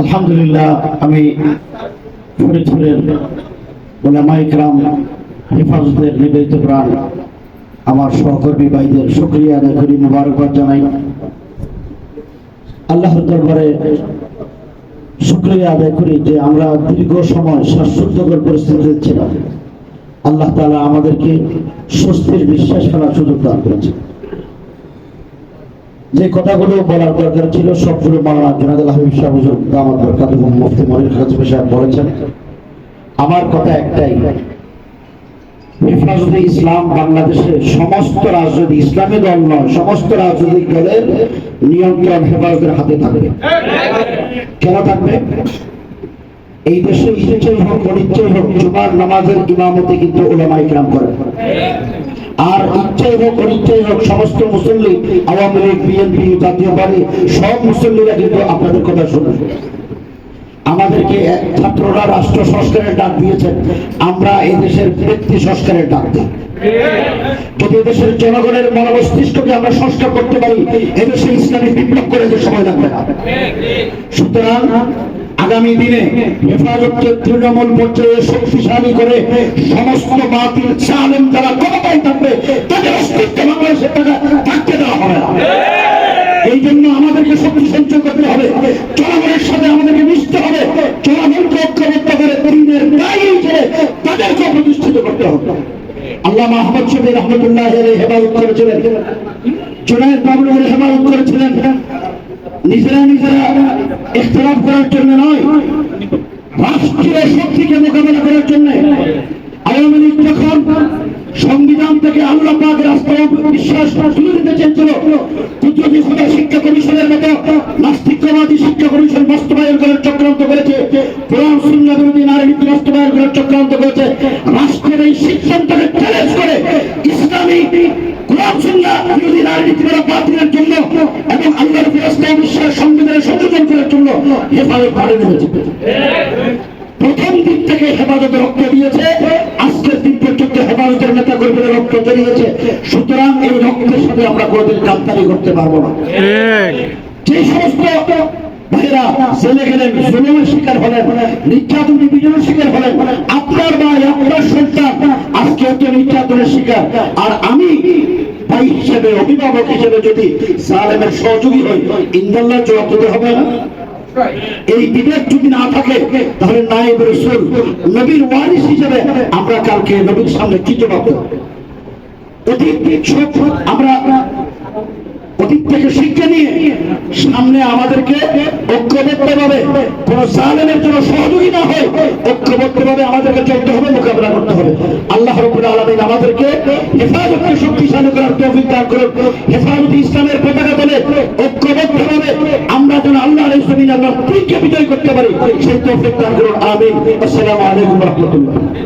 আলহামদুলিল্লাহ, আমি ফরিদপুরের হেফাজতের নিবেদিত প্রাণ, আমার সহকর্মী ভাইদের আদায় করি, মুবারকবাদ জানাই। আল্লাহর দরবারে আদায় করি যে আমরা দীর্ঘ সময় শ্বাসরুদ্ধকর পরিস্থিতিতে ছিলাম। আল্লাহ তাআলা আমাদেরকে স্বস্তির বিশ্বাস করার সুযোগ দান করেছে যে কথাগুলো বলার দরকার ছিল, সবগুলো হাবিব মুফতি মনির সাহেব বলেছেন। আমার কথা একটাই হেফাজতে ইসলাম বাংলাদেশে সমস্ত রাজনৈতিক, ইসলামী দল নয়, সমস্ত রাজনৈতিক দলের নিয়ন্ত্রণ হেফাজতের হাতে থাকবে। কেন থাকবে? এই দেশে ইচ্ছেই হোক অনিচ্ছেই হোক, জুমার নামাজের ইমামতি কিন্তু ওলামা ইকরাম করেন। আর ইচ্ছাই হোক, অনিচ্ছাই হোক, সমস্ত মুসল্লি, আওয়ামী লীগ, বিএনপি, জাতীয় পার্টি, সব মুসল্লিরা কিন্তু আপনাদের কথা শুনেন। আমাদেরকে ছাত্ররা রাষ্ট্র সংস্কারের ডাক দিয়েছেন। আমরা এই দেশের ব্যক্তি সংস্কারের ডাক দিই। যদি এদেশের জনগণের মনোমস্তিষ্ককে আমরা সংস্কার করতে পারি এদেশে ইসলামী বিপ্লব করে যে সময় লাগবে না। সুতরাং আগামী দিনে হেফাজতকে তৃণমূল পর্যায়ে শক্তিশালী করে সমস্ত বাতিল চালেন যারা ক্ষমতায় থাকবে, তাদের অস্তিত্ব বাংলাদেশের টাকা থাকতে দেওয়া হবে এই জন্য আমাদেরকে শক্তি সঞ্চয় করতে হবে। জনগণের সাথে আমাদেরকে মিশতে হবে। জনগণকে ঐক্যবদ্ধ করে দিনের গায়ে ছেড়ে তাদেরকে প্রতিষ্ঠিত করতে হবে। আল্লাহ মাহমদ শফি রহমতুল্লাহ হেফাজত করেছিলেন। জুনায়দ বাবুল হেফাজত করেছিলেন। নিজেরা নিজেরা ইখতলাফ করার জন্য নয়, রাষ্ট্রীয় শক্তিকে মোকাবেলা করার জন্য আওয়ামী লীগ যখন সংবিধান থেকে আল্লাহ পাক রাষ্ট্র বিশ্বাস তুলে দিতে চেয়েছিল কুতুবী খুদা শিক্ষা কমিশনের মতো নাস্তিকবাদী শিক্ষা কমিশন বাস্তবায়ন করার চক্রান্ত করেছে, কোরআন, সুন্নাহ বিরোধী নারী নীতি বাস্তবায়ন করার চক্রান্ত করেছে, রাষ্ট্রের এই সিদ্ধান্তকে চ্যালেঞ্জ করে ইসলামী কোরআন, সুন্নাহ বিরোধী নারী নীতি বাতিলের জন্য হেফাজত ভাড়ে নেমেছে প্রথম দিক থেকে হেফাজত রক্ত দিয়েছে আজকের দিন পর্যন্ত হেফাজতের নেতা কর্মীরা রক্ত বেরিয়েছে। সুতরাং এই রক্তের সাথে আমরা কোনোদিন কান্তারি করতে পারব না। যে সমস্ত ভাইরা গেলেন জুলুমের শিকার হলেন নির্যাতন নিপীড়নের শিকার হলেন আপনার ভাই আপনার সন্তান আজকে তো নির্যাতনের শিকার। আর আমি ভাই হিসেবে অভিভাবক হিসেবে যদি সালেমের সহযোগী হই ইন্দাল্লাহ জবাব দিতে হবে না। এই বিবেক যদি না থাকে, তাহলে নায়েব রসুল নবীর ওয়ারিস হিসেবে আমরা কালকে নবীর সামনে কি জবাব আমরা অতীত থেকে শিক্ষা নিয়ে সামনে আমাদেরকে কোন সালেমের জন্য সহযোগী না হয় আমাদেরকে চলতে হবে, মোকাবিলা করতে হবে। আল্লাহ রবুল আমাদেরকে হেফাজতকে শক্তিশালী করার তৌফিক দান করুন। হেফাজত ইসলামের পতাকা তোলে আলাইহিস আল্লাহ দিনকে বিজয় করতে পারি। সেই তৌফিক দান আসসালামু আলাইকুম রহমতুল্লাহ।